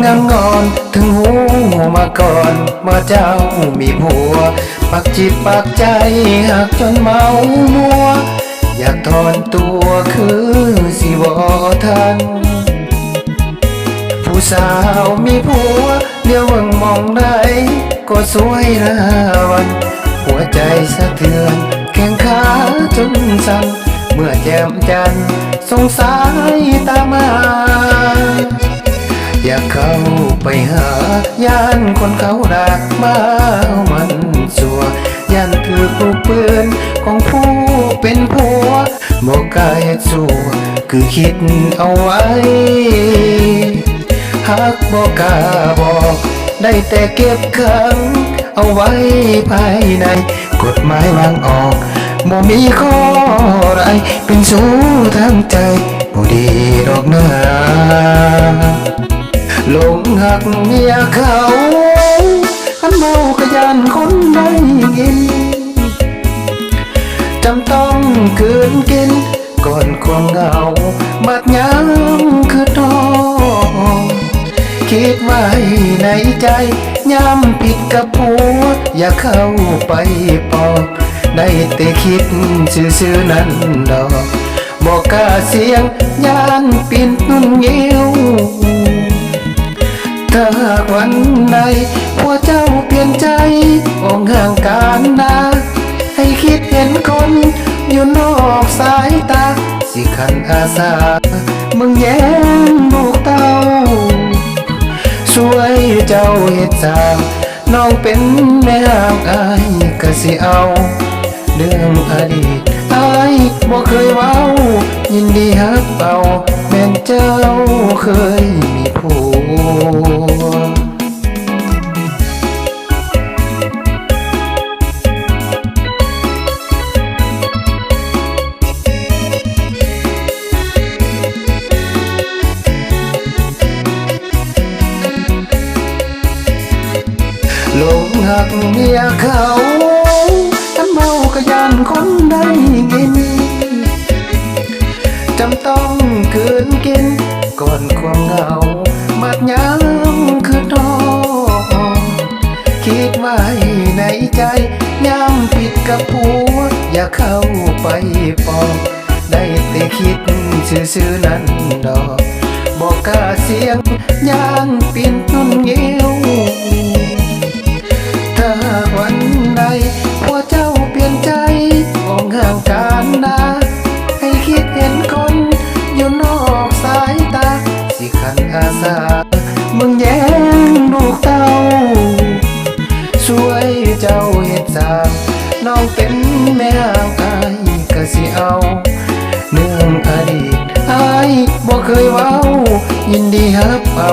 งอน ถึงหูมาก่อนว่าเจ้ามีผัว ปักจิตปักใจหักจนเมามัว อยากถอนตัวคือสิบอทัน ผู้สาวมีผัวเดี๋ยวเบิ่งมองได้ก็สวยละวัน หัวใจสะเทือนแข้งขาจนสั่นเมื่อแจ่มจันทร์สงสายตามาอ ยากเข้าไปหา ย่านคนเขาดักมามันสัวย่านถือลูกปืนของผู้เป็นผัวบอกกาเฮ็ดสัวคือคิดเอาไว้หักบอกกาบอก ได้แต่เก็บขัง เอาไว้ภายใน กฎหมายวางออกบ่มีข้อใดเป็นสู้ทางใจบ่ดีดอกนะ หักเมียเขาขันเมากะยานคนได้ยินจำต้องคืนกิน ก่อนความเหงา บัดยังคือทองคิดไว้ในใจย้ำผิดกับผัว อย่าเข้าไปปอบได้แต่คิดซื่อๆนั้นดอกบอกกาเสียงย่านปินนุ่นเงี้ยวาหากวันใดผัวเจ้าเปลี่ยนใจออกห่างกันนาให้คิดเห็นคนอยู่นอกสายตา สิขันอาสา มึงแย่งลูกเต้า ช่วยเจ้าเหตุสามน้องเป็นแม่ห่างอายก็สิเอา เรื่องอดีตอายบ่เคยเว้า ยินดีฮักเบาแม่นเจ้าเคยมีผัวห ลงหักเมียเขาฉันเมากะยานคนได้กิน จำต้องคืนกินก่อนความเหงา ย้ำคือทองคิดไว้ในใจย้ำผิดกับผัว อย่าเข้าไปปองได้แต่คิดซื่อๆนั้นดอกบอกกาเสียงย่างปินนุ่นเงี้ยวถ้าวันใดผัวเจ้าเปลี่ยนใจออกห่างกันนะให้คิดเห็นคนอยู่นอกสายตา สิขันอาสา น้องเป็นแม่ห่างอายก็สิเอาเรื่องอดีตอายบ่เคยเว้า ยินดีฮับเอา